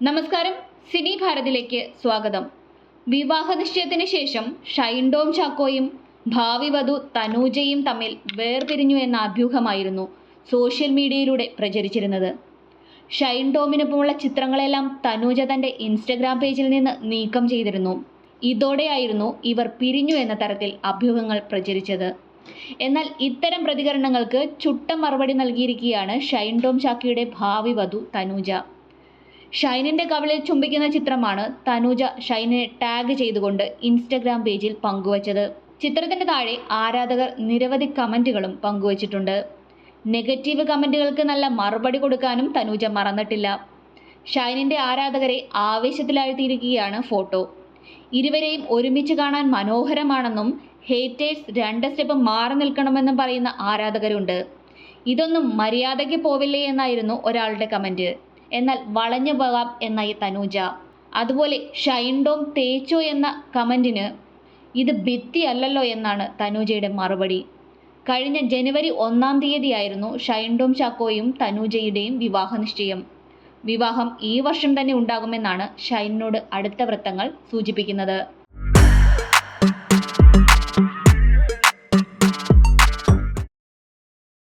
നമസ്കാരം. സിനി ഭാരതിലേക്ക് സ്വാഗതം. വിവാഹ നിശ്ചയത്തിന് ശേഷം ഷൈൻഡോം ചാക്കോയും ഭാവി വധു തനൂജയും തമ്മിൽ വേർപിരിഞ്ഞു എന്ന അഭ്യൂഹമായിരുന്നു സോഷ്യൽ മീഡിയയിലൂടെ പ്രചരിച്ചിരുന്നത്. ഷൈൻഡോമിനൊപ്പമുള്ള ചിത്രങ്ങളെല്ലാം തനൂജ തന്റെ ഇൻസ്റ്റഗ്രാം പേജിൽ നിന്ന് നീക്കം ചെയ്തിരുന്നു. ഇതോടെയായിരുന്നു ഇവർ പിരിഞ്ഞു എന്ന തരത്തിൽ അഭ്യൂഹങ്ങൾ പ്രചരിച്ചത്. എന്നാൽ ഇത്തരം പ്രതികരണങ്ങൾക്ക് ചുട്ട മറുപടി നൽകിയിരിക്കുകയാണ് ഷൈൻഡോം ചാക്കിയുടെ ഭാവി വധു തനൂജ. ഷൈനിന്റെ കവിളിൽ ചുംബിക്കുന്ന ചിത്രമാണ് തനൂജ ഷൈനിനെ ടാഗ് ചെയ്തുകൊണ്ട് ഇൻസ്റ്റഗ്രാം പേജിൽ പങ്കുവച്ചത്. ചിത്രത്തിന്റെ താഴെ ആരാധകർ നിരവധി കമന്റുകളും പങ്കുവച്ചിട്ടുണ്ട്. നെഗറ്റീവ് കമന്റുകൾക്ക് നല്ല മറുപടി കൊടുക്കാനും തനൂജ മറന്നിട്ടില്ല. ഷൈനിന്റെ ആരാധകരെ ആവേശത്തിലാഴ്ത്തിയിരിക്കുകയാണ് ഫോട്ടോ. ഇരുവരെയും ഒരുമിച്ച് കാണാൻ മനോഹരമാണെന്നും ഹേറ്റേഴ്സ് രണ്ട് സ്റ്റെപ്പ് മാറി നിൽക്കണമെന്നും പറയുന്ന ആരാധകരുണ്ട്. ഇതൊന്നും മര്യാദയ്ക്ക് പോവില്ലേ എന്നായിരുന്നു ഒരാളുടെ കമന്റ്. എന്നാൽ വളഞ്ഞു പോകാം എന്നായി തനൂജ. അതുപോലെ ഷൈൻഡോം തേച്ചോ എന്ന കമന്റിന് ഇത് ഭിത്തി അല്ലല്ലോ എന്നാണ് തനൂജയുടെ മറുപടി. കഴിഞ്ഞ ജനുവരി ഒന്നാം തീയതിയായിരുന്നു ഷൈൻഡോം ചാക്കോയും തനൂജയുടെയും വിവാഹ നിശ്ചയം. വിവാഹം ഈ വർഷം തന്നെ ഉണ്ടാകുമെന്നാണ് ഷൈനിനോട് അടുത്ത വൃത്തങ്ങൾ സൂചിപ്പിക്കുന്നത്.